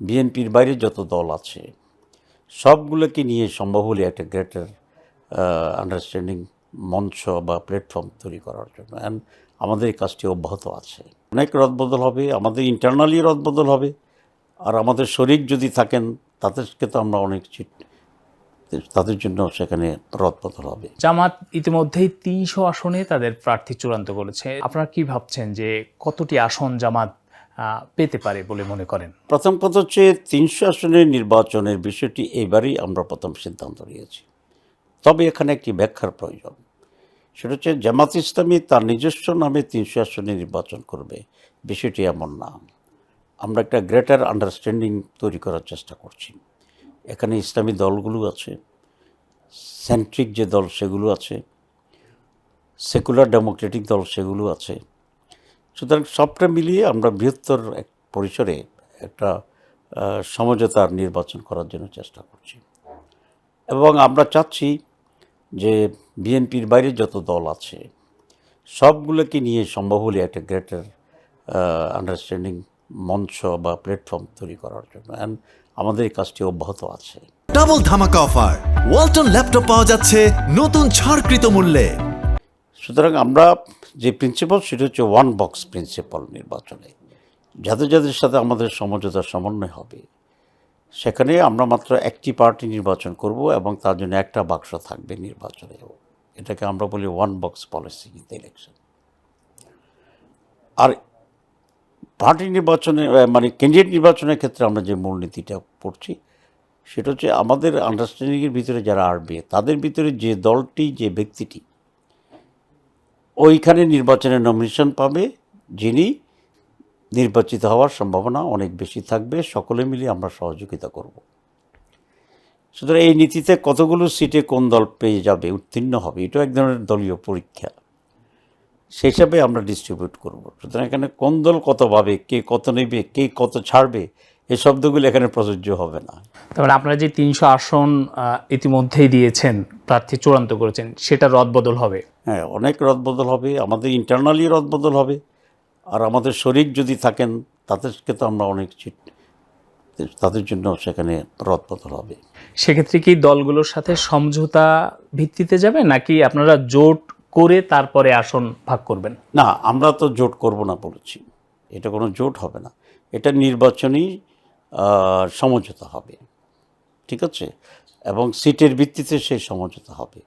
বিএনপির বাইরে যত দল আছে, সবগুলোকে নিয়ে সম্ভব হলে একটা গ্রেটার আন্ডারস্ট্যান্ডিং মঞ্চ বা প্ল্যাটফর্ম তৈরি করার জন্য। অ্যান্ড আমাদের এই কাজটি অব্যাহত আছে। অনেক রদবদল হবে, আমাদের ইন্টারনালি রদবদল হবে, আর আমাদের শরিক যদি থাকেন, তাদেরকে তো আমরা অনেক তাদের জন্য সেখানে রদবদল হবে। জামাত ইতিমধ্যেই তিনশো আসনে তাদের প্রার্থী চূড়ান্ত করেছে। আপনারা কি ভাবছেন যে কতটি আসন জামাত পেতে পারে বলে মনে করেন। প্রথম কথা হচ্ছে তিনশো আসনের নির্বাচনের বিষয়টি এবারেই আমরা প্রথম সিদ্ধান্ত নিয়েছি। তবে এখানে একটি ব্যাখ্যার প্রয়োজন। সেটা হচ্ছে জামাত ইসলামী তার নিজস্ব নামে তিনশো আসনে নির্বাচন করবে, বিষয়টি এমন না। আমরা একটা গ্রেটার আন্ডারস্ট্যান্ডিং তৈরি করার চেষ্টা করছি। এখানে ইসলামী দলগুলো আছে, সেন্ট্রিক যে দল সেগুলো আছে, সেকুলার ডেমোক্রেটিক দল সেগুলো আছে সুতরাং সবটা মিলিয়ে আমরা বৃহত্তর এক পরিসরে একটা সমঝোতার নির্বাচন করার জন্য চেষ্টা করছি। এবং আমরা চাচ্ছি যে বিএনপির বাইরে যত দল আছে সবগুলোকে নিয়ে সম্ভব হলে একটা গ্রেটার আন্ডারস্ট্যান্ডিং মঞ্চ বা প্ল্যাটফর্ম তৈরি করার জন্য। অ্যান্ড আমাদের এই কাজটি অব্যাহত আছে। ডাবল ধামাকা অফার ওয়ালটন ল্যাপটপ পাওয়া যাচ্ছে নতুন ছাড়কৃত মূল্যে। সুতরাং আমরা যে প্রিন্সিপাল সেটা হচ্ছে ওয়ান বক্স প্রিন্সিপাল নির্বাচনে। যাদের যাদের সাথে আমাদের সমঝোতার সমন্বয় হবে। সেখানে আমরা মাত্র একটি পার্টি নির্বাচন করব এবং তার জন্য একটা বাক্স থাকবে নির্বাচনে এটাকে আমরা বলি one box policy in election R party নির্বাচনে মানে ক্যান্ডিডেট নির্বাচনের ক্ষেত্রে আমরা যে মূলনীতিটা পড়ছি, সেটা হচ্ছে আমাদের আন্ডারস্ট্যান্ডিংয়ের ভিতরে যারা আসবে, তাদের ভিতরে যে দলটি, যে ব্যক্তিটি ওইখানে নির্বাচনে নমিনেশন পাবে, যিনি নির্বাচিত হওয়ার সম্ভাবনা অনেক বেশি থাকবে, সকলে মিলে আমরা সহযোগিতা করব। সুতরাং এই নীতিতে কতগুলো সিটে কোন দল পেয়ে যাবে, উত্তীর্ণ হবে, এটাও এক ধরনের দলীয় পরীক্ষা। সেই হিসাবে আমরা ডিস্ট্রিবিউট করব। সুতরাং এখানে কোন দল কত পাবে, কে কত নেবে, কে কত ছাড়বে এই শব্দগুলো এখানে প্রযোজ্য হবে না। তারপরে আপনারা যে তিনশো আসন ইতিমধ্যেই দিয়েছেন, প্রার্থী চূড়ান্ত করেছেন, সেটা রদবদল হবে। হ্যাঁ অনেক রদবদল হবে আমাদের ইন্টারনালি রদবদল হবে। আর আমাদের শরীর যদি থাকেন তাদেরকে তো আমরা অনেক চিট তাদের জন্য সেখানে রদবদল হবে। সেক্ষেত্রে কি দলগুলোর সাথে সমঝোতা ভিত্তিতে যাবে নাকি আপনারা জোট করে তারপরে আসন ভাগ করবেন? না আমরা তো জোট করব না বলেছি। এটা কোনো জোট হবে না। এটা নির্বাচনী সমঝোতা হবে। ঠিক আছে? এবং সিটের ভিত্তিতে সেই সমঝোতা হবে।